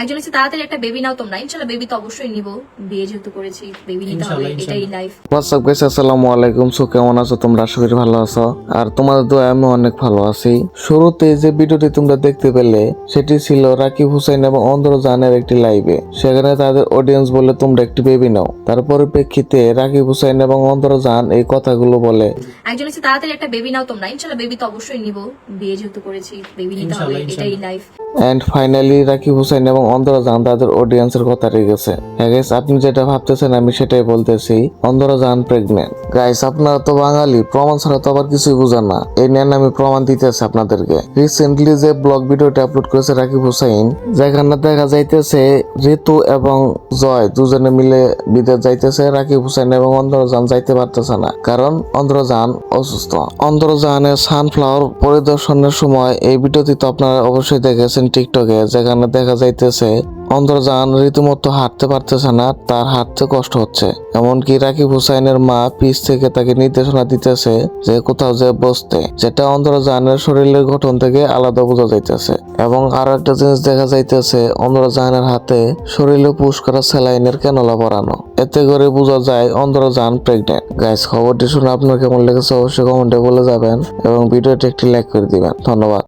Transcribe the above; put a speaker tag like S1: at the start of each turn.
S1: একজন হচ্ছে তাড়াতাড়ি একটা বেবি নাও তোমরা। ইনশাল্লাহ বেবি তো অবশ্যই নিব। বিয়ে যেহেতু করেছি বেবি নিতে হবে এটাই লাইফ
S2: হোয়াটসঅ্যাপ গাইস আসসালামু আলাইকুম। সো কেমন আছো? তোমরা আশা করি ভালো আছো। আর তোমাদের দোয়া আমি অনেক ভালো আছি। শুরুতে যে ভিডিওটি তোমরা দেখতে পেলে সেটি ছিল রাকিব হুসাইন এবং অন্দরজানের একটি লাইভে সেখানে তাদের অডিয়েন্স বলে তোমরা একটি বেবি নাও। তার পরিপ্রেক্ষিতে রাকিব হুসাইন এবং অন্দরজান এই কথাগুলো বলে।
S1: একজন হচ্ছে তাড়াতাড়ি একটা বেবি নাও তোমরা। ইনশাল্লাহ বেবি তো অবশ্যই নিব। বিয়ে যেহেতু করেছি বেবি নিতে হবে এটাই life
S2: and finally Rakib Hussain এবং অন্ধরাজান তাদের অডিয়েন্সের কথা রেখেছে। আপনি যেটা ভাবতেছেন আমি সেটাই বলতেছি। অন্ধরাজান প্রেগনেন্ট গাইস আপনারা তো বাঙালি, প্রমাণ ছাড়া তো আবার কিছুই বুঝেন না। এই নেন আমি প্রমাণ দিতেছি আপনাদেরকে। রিসেন্টলি যে ব্লগ ভিডিওটি আপলোড করেছে রাকিব হুসাইন, যেখানে দেখা যাইতেছে ঋতু এবং জয় দুজনে মিলে বিদেশ যাইতেছে, রাকিব হুসাইন এবং অন্দরজান যাইতে পারতেছে না। কারণ অন্দরজান অসুস্থ। অন্দরজানের সানফ্লাওয়ার পরিদর্শনের সময় এই ভিডিওটি তো আপনারা অবশ্যই দেখেছেন টিকটকে যেখানে দেখা যাইতেছে অন্দরজান রীতিমতো হাঁটতে পারতেছে না, তার হাঁটতে কষ্ট হচ্ছে। এমনকি রাকিব হুসাইনের মা পিস থেকে তাকে নির্দেশনা দিতেছে যে কোথাও যে বসতে, যেটা অন্দরজানের শরীরের গঠন থেকে আলাদা বোঝা যাইতেছে। এবং আরও একটা জিনিস দেখা যাইতেছে অন্দরজানের হাতে শরীরে পুশ করা স্যালাইনের ক্যানোলা পরানো। এতে করে বোঝা যায় অন্দরজান প্রেগনেন্ট গাইস খবরটি শুনে আপনার কেমন লেগেছে অবশ্যই কমেন্টে বলে যাবেন এবং ভিডিওটি একটি লাইক করে দিবেন। ধন্যবাদ।